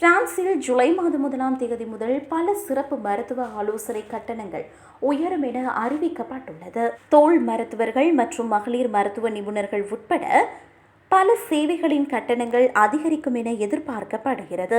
பிரான்சில் ஜூலை மாதம் முதலாம் தேதி முதல் பல சிறப்பு மருத்துவ ஆலோசனை கட்டணங்கள் உயரும் என அறிவிக்கப்பட்டுள்ளது. தோல் மருத்துவர்கள் மற்றும் மகளிர் மருத்துவ நிபுணர்கள் உட்பட பல சேவைகளின் கட்டணங்கள் அதிகரிக்கும் என எதிர்பார்க்கப்படுகிறது.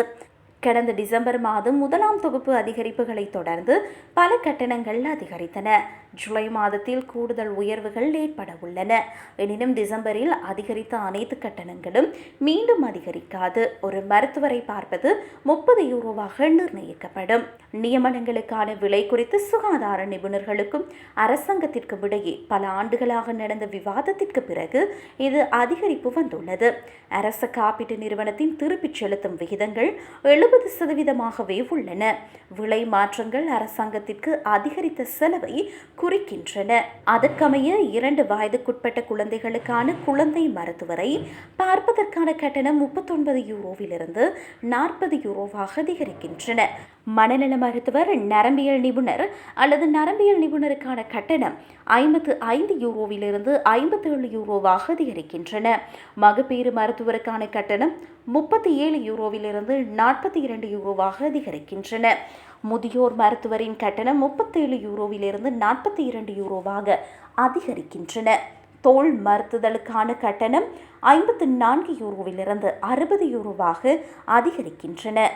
கடந்த டிசம்பர் மாதம் முதலாம் தொகுப்பு அதிகரிப்புகளை தொடர்ந்து பல கட்டணங்கள் அதிகரித்தன. ஜூலை மாதத்தில் கூடுதல் உயர்வுகள் ஏற்பட உள்ளன. எனினும் டிசம்பரில் அதிகரித்த அனைத்து கட்டணங்களும் மீண்டும் அதிகரிக்காது. ஒரு மருத்துவரை பார்ப்பது முப்பது யூரோவாக நிர்ணயிக்கப்படும். நியமனங்களுக்கான விலை குறித்து சுகாதார நிபுணர்களுக்கும் அரசாங்கத்திற்கும் இடையே பல ஆண்டுகளாக நடந்த விவாதத்திற்கு பிறகு இது அதிகரிப்பு வந்துள்ளது. அரச காப்பீட்டு நிறுவனத்தின் திருப்பிச் செலுத்தும் விகிதங்கள் எழுபது சதவீதமாகவே உள்ளன. விலை மாற்றங்கள் அரசாங்கத்திற்கு அதிகரித்த செலவை குறிக்கின்றன. அதற்கமைய இரண்டு வயதுக்குட்பட்ட குழந்தைகளுக்கான குழந்தை மருத்துவரை பார்ப்பதற்கான கட்டணம் முப்பத்தொன்பது யூரோவிலிருந்து நாற்பது யூரோவாக அதிகரிக்கின்றன. மனநல மருத்துவர் நரம்பியல் நிபுணர் அல்லது நரம்பியல் நிபுணருக்கான கட்டணம் ஐம்பத்து ஐந்து யூரோவிலிருந்து ஐம்பத்தேழு யூரோவாக அதிகரிக்கின்றன. மகப்பேறு மருத்துவருக்கான கட்டணம் முப்பத்தி ஏழு யூரோவிலிருந்து நாற்பத்தி இரண்டு யூரோவாக அதிகரிக்கின்றன. முதியோர் மருத்துவரின் கட்டணம் முப்பத்தேழு யூரோவிலிருந்து நாற்பத்தி இரண்டு யூரோவாக அதிகரிக்கின்றன. தோல் மருத்துதலுக்கான கட்டணம் ஐம்பத்து நான்கு யூரோவிலிருந்து அறுபது யூரோவாக அதிகரிக்கின்றன.